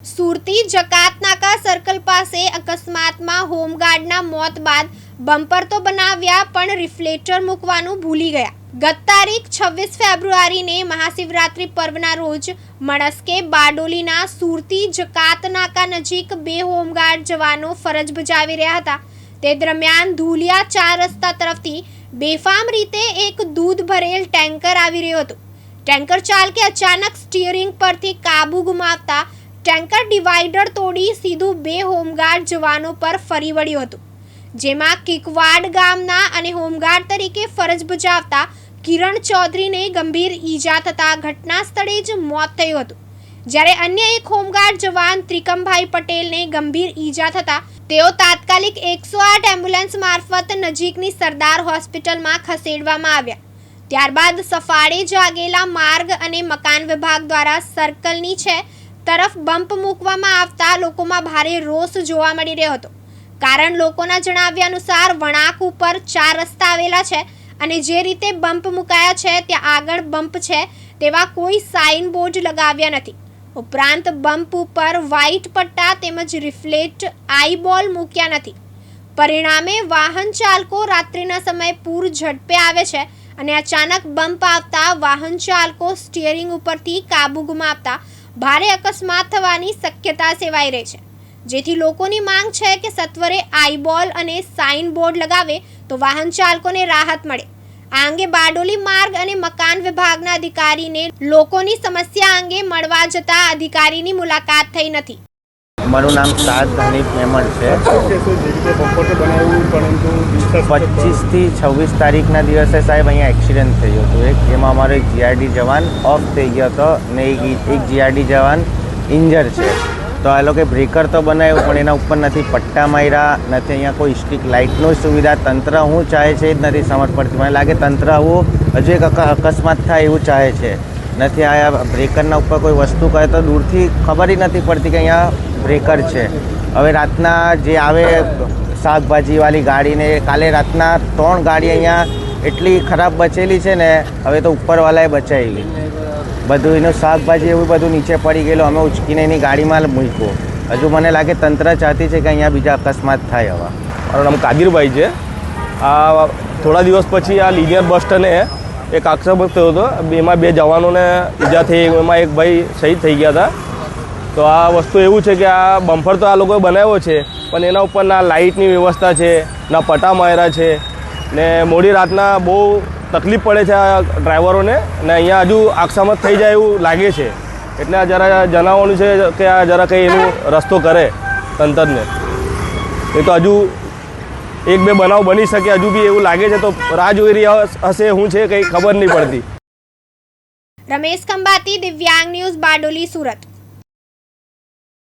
સુરતી જકાતનાકા circle પાસે અકસ્માતમાં હોમગાર્ડના મોત બાદ બમ્પર તો બનાવ્યા, પણ રિફ્લેક્ટર મૂકવાનું ભૂલી ગયા. ગત તારીખ છવ્વીસ ફેબ્રુઆરીને મહાશિવરાત્રિ પર્વના રોજ મણસ્કે બારડોલીના સુરતી જકાતનાકા નજીક બે હોમગાર્ડ જવાનો ફરજ બજાવી રહ્યા હતા. તે દરમિયાન ધૂલિયા ચાર રસ્તા તરફથી બેફામ રીતે એક દૂધ ભરેલ ટેન્કર આવી રહ્યું હતું. ટેન્કર ચાલકે અચાનક સ્ટીયરિંગ પરથી કાબુ ગુમાવતા ટેન્કર ડિવાઈડર તોડી સીધું બે હોમગાર્ડ જવાનો પર ફરી વળ્યું હતું, જેમાં કિકવાડ ગામના અને હોમગાર્ડ તરીકે ફરજ બજાવતા કિરણ ચૌધરીને ગંભીર ઈજા થતાં ઘટના સ્થળે જ મોત થયું હતું. જ્યારે અન્ય એક હોમગાર્ડ જવાન ત્રિકમભાઈ પટેલને ગંભીર ઈજા થતાં તેઓ તાત્કાલિક એકસો આઠ એમ્બ્યુલન્સ મારફત નજીકની સરદાર હોસ્પિટલમાં ખસેડવામાં આવ્યા. ત્યારબાદ સફાળે જાગેલા માર્ગ અને મકાન વિભાગ દ્વારા સર્કલની છે તરફ બમ્પ મૂકવામાં આવતા લોકોમાં ભારે રોષ જોવા મળી રહ્યો હતો. કારણ લોકોના જણાવ્યા અનુસાર વળાંક ઉપર ચાર રસ્તા આવેલા છે અને જે રીતે બમ્પ મુકાયા છે, ત્યાં આગળ બમ્પ છે તેવા કોઈ સાઇન બોર્ડ લગાવ્યા નથી. ઉપરાંત બમ્પ ઉપર વ્હાઇટ પટ્ટા તેમજ રિફ્લેક્ટ આઈબોલ મૂક્યા નથી. પરિણામે વાહન ચાલકો રાત્રિના સમયે પૂર ઝડપે આવે છે અને અચાનક બમ્પ આવતા વાહન ચાલકો સ્ટિયરિંગ ઉપરથી કાબુ ગુમાવતા ભારે અકસ્માત થવાની શક્યતા સેવાઈ રહી છે. જેથી લોકોની માંગ છે કે સત્વરે આઈબોલ અને સાઇન બોર્ડ લગાવે તો વાહન ચાલકોને રાહત મળે. આ અંગે બારડોલી માર્ગ અને મકાન વિભાગના અધિકારીને લોકોની સમસ્યા અંગે મળવા જતા અધિકારીની મુલાકાત થઈ નથી. મારું નામ સાદ ધાની મેમણ છે. પચીસથી છવ્વીસ તારીખના દિવસે સાહેબ અહીંયા એક્સિડન્ટ થયો હતો. એક જેમાં અમારો એક જીઆરડી જવાન ઓફ થઈ ગયો હતો ને એક એક જીઆરડી જવાન ઇન્જર છે. તો આ લોકોએ બ્રેકર તો બનાવ્યું, પણ એના ઉપર નથી પટ્ટા માર્યા, નથી અહીંયા કોઈ સ્ટ્રીક લાઇટનો સુવિધા. તંત્ર હું ચાહે છે એ જ નથી સમજ પડતી મને લાગે તંત્ર આવું હજુ એક અકસ્માત થાય એવું ચાહે છે. નથી આ બ્રેકરના ઉપર કોઈ વસ્તુ કરે તો દૂરથી ખબર જ નથી પડતી કે અહીંયા બ્રેકર છે. હવે રાતના જે આવે શાકભાજીવાળી ગાડીને કાલે રાતના ત્રણ ગાડી અહીંયા એટલી ખરાબ બચેલી છે ને, હવે તો ઉપરવાળાએ બચાવી બધું એનું શાકભાજી એવું બધું નીચે પડી ગયેલું, અમે ઉચકીને એની ગાડીમાં મૂક્યું. હજુ મને લાગે તંત્ર ચાહતી છે કે અહીંયા બીજા અકસ્માત થાય હવા મારું નામ કાદિરભાઈ છે. આ થોડા દિવસ પછી આ લીનિયર બસ એક આક્ષેપ થયો હતો. એમાં બે જવાનોને ઈજા થઈ, એમાં એક ભાઈ શહીદ થઈ ગયા હતા. તો આ વસ્તુ એવું છે કે આ બમ્ફર તો આ લોકોએ બનાવ્યો છે, પણ એના ઉપર ના લાઇટની વ્યવસ્થા છે, ના પટા માર્યા છે, ને મોડી રાતના બહુ તકલીફ પડે છે આ ડ્રાઈવરોને, ને અહીંયા હજુ આક્ષામત થઈ જાય એવું લાગે છે. એટલે આ જરા જણાવવાનું છે કે આ જરા કંઈ એનું રસ્તો કરે તંત્રને. એ તો હજુ એક બે બનાવ બની શકે, હજુ બી એવું લાગે છે, તો રાહ જોઈ રહ્યા હશે શું છે કંઈ ખબર નહીં પડતી. રમેશ ખંભાતી, દિવ્યાંગ ન્યૂઝ બારડોલી, સુરત.